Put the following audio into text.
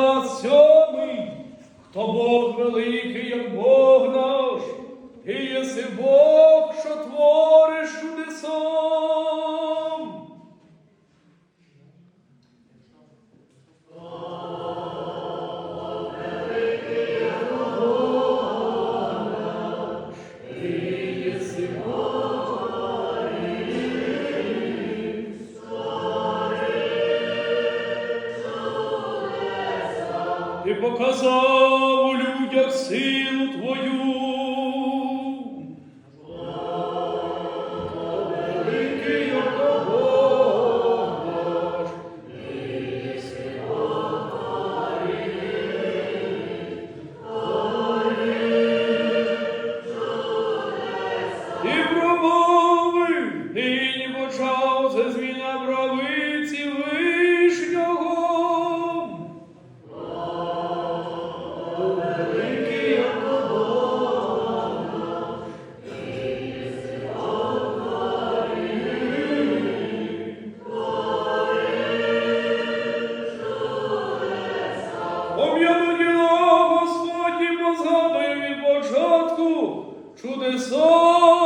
глас сьомий, хто Бог великий, як Бог наш, і єси Бог, що твориш Ти показав у людях силу твою. Пом'яну діло Господні позгадує від початку чудеса